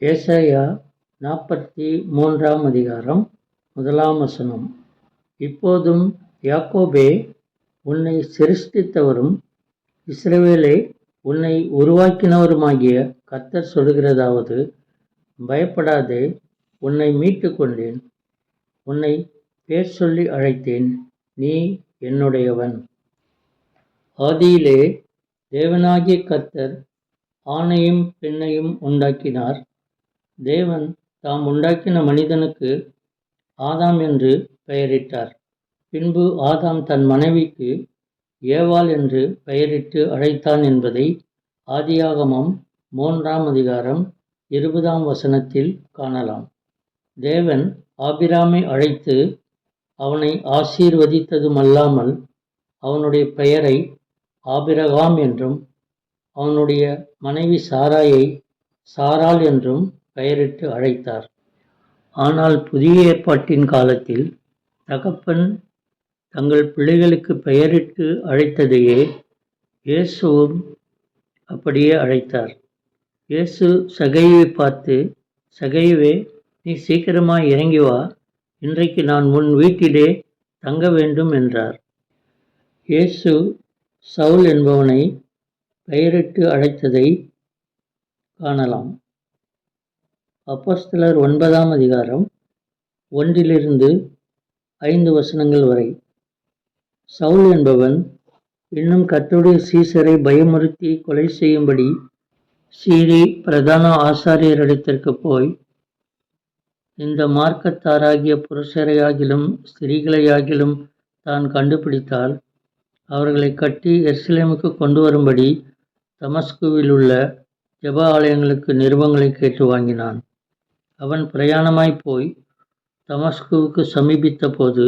ஏசாயா நாற்பத்தி மூன்றாம் அதிகாரம் முதலாம் வசனம். இப்போதும் யாக்கோபே உன்னை சிருஷ்டித்தவரும் இஸ்ரவேலே உன்னை உருவாக்கினவருமாகிய கத்தர் சொல்கிறதாவது பயப்படாதே உன்னை மீட்டு கொண்டேன் உன்னை பேர் சொல்லி அழைத்தேன் நீ என்னுடையவன். ஆதியிலே தேவனாகிய கத்தர் ஆணையும் பெண்ணையும் உண்டாக்கினார். தேவன் தாம் உண்டாக்கின மனிதனுக்கு ஆதாம் என்று பெயரிட்டார். பின்பு ஆதாம் தன் மனைவிக்கு ஏவாள் என்று பெயரிட்டு அழைத்தான் என்பதை ஆதியாகமம் மூன்றாம் அதிகாரம் இருபதாம் வசனத்தில் காணலாம். தேவன் ஆபிராமை அழைத்து அவனை ஆசீர்வதித்ததுமல்லாமல் அவனுடைய பெயரை ஆபிரகாம் என்றும் அவனுடைய மனைவி சாராயை சாராள் என்றும் பெயரிட்டு அழைத்தார். ஆனால் புதிய ஏற்பாட்டின் காலத்தில் தகப்பன் தங்கள் பிள்ளைகளுக்கு பெயரிட்டு அழைத்ததையே இயேசுவும் அப்படியே அழைத்தார். இயேசு சகைவை பார்த்து சகைவே நீ சீக்கிரமாக இறங்கி வா. இன்றைக்கு நான் உன் வீட்டிலே தங்க வேண்டும் என்றார். இயேசு சவுல் என்பவனை பெயரிட்டு அழைத்ததை காணலாம். அப்போஸ்தலர் ஒன்பதாம் அதிகாரம் ஒன்றிலிருந்து ஐந்து வசனங்கள் வரை. சவுல் என்பவன் இன்னும் கர்த்தருடைய சீசரை பயமுறுத்தி கொலை செய்யும்படி சீரி பிரதான ஆசாரியரிடத்திற்கு போய் இந்த மார்க்கத்தாராகிய புருஷரையாகிலும் ஸ்திரீகளையாகிலும் தான் கண்டுபிடித்தால் அவர்களை கட்டி எர்சிலேமுக்கு கொண்டு வரும்படி தமஸ்குவில் உள்ள ஜப ஆலயங்களுக்கு நிருபங்களை கேட்டு வாங்கினான். அவன் பிரயாணமாய் போய் தமஸ்குவுக்கு சமீபித்த போது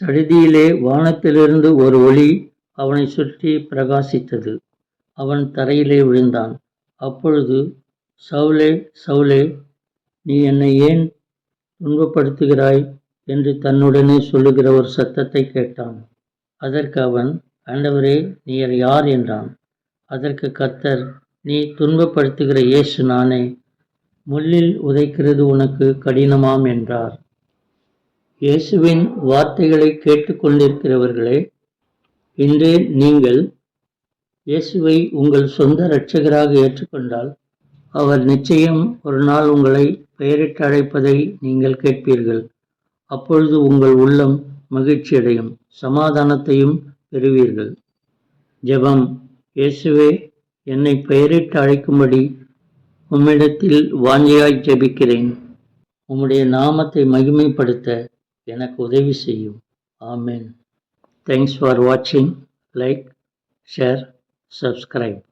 சடிதியிலே வானத்திலிருந்து ஒரு ஒளி அவனை சுற்றி பிரகாசித்தது. அவன் தரையிலே விழுந்தான். அப்பொழுது சவுலே சவுலே நீ என்னை ஏன் துன்பப்படுத்துகிறாய்? என்று தன்னுடனே சொல்லுகிற ஒரு சத்தத்தை கேட்டான். அதற்கு அவன் ஆண்டவரே நீர் யார்? என்றான். அதற்கு கத்தர் நீ துன்பப்படுத்துகிற இயேசு நானே. முள்ளில் உதைக்கிறது உனக்கு கடினமாம் என்றார். இயேசுவின் வார்த்தைகளை கேட்டுக்கொண்டிருக்கிறவர்களே இன்றே நீங்கள் இயேசுவை உங்கள் சொந்த இரட்சகராக ஏற்றுக்கொண்டால் அவர் நிச்சயம் ஒரு நாள் உங்களை பெயரிட்டு அழைப்பதை நீங்கள் கேட்பீர்கள். அப்பொழுது உங்கள் உள்ளம் மகிழ்ச்சியடையும் சமாதானத்தையும் பெறுவீர்கள். ஜெபம். இயேசுவே என்னை பெயரிட்டு அழைக்கும்படி உம்மிடத்தில் வாஞ்சையாய் ஜெபிக்கிறேன். உம்முடைய நாமத்தை மகிமைப்படுத்த எனக்கு உதவி செய்யும். ஆமேன். தேங்க்ஸ் ஃபார் வாட்சிங் லைக் ஷேர் சப்ஸ்கிரைப்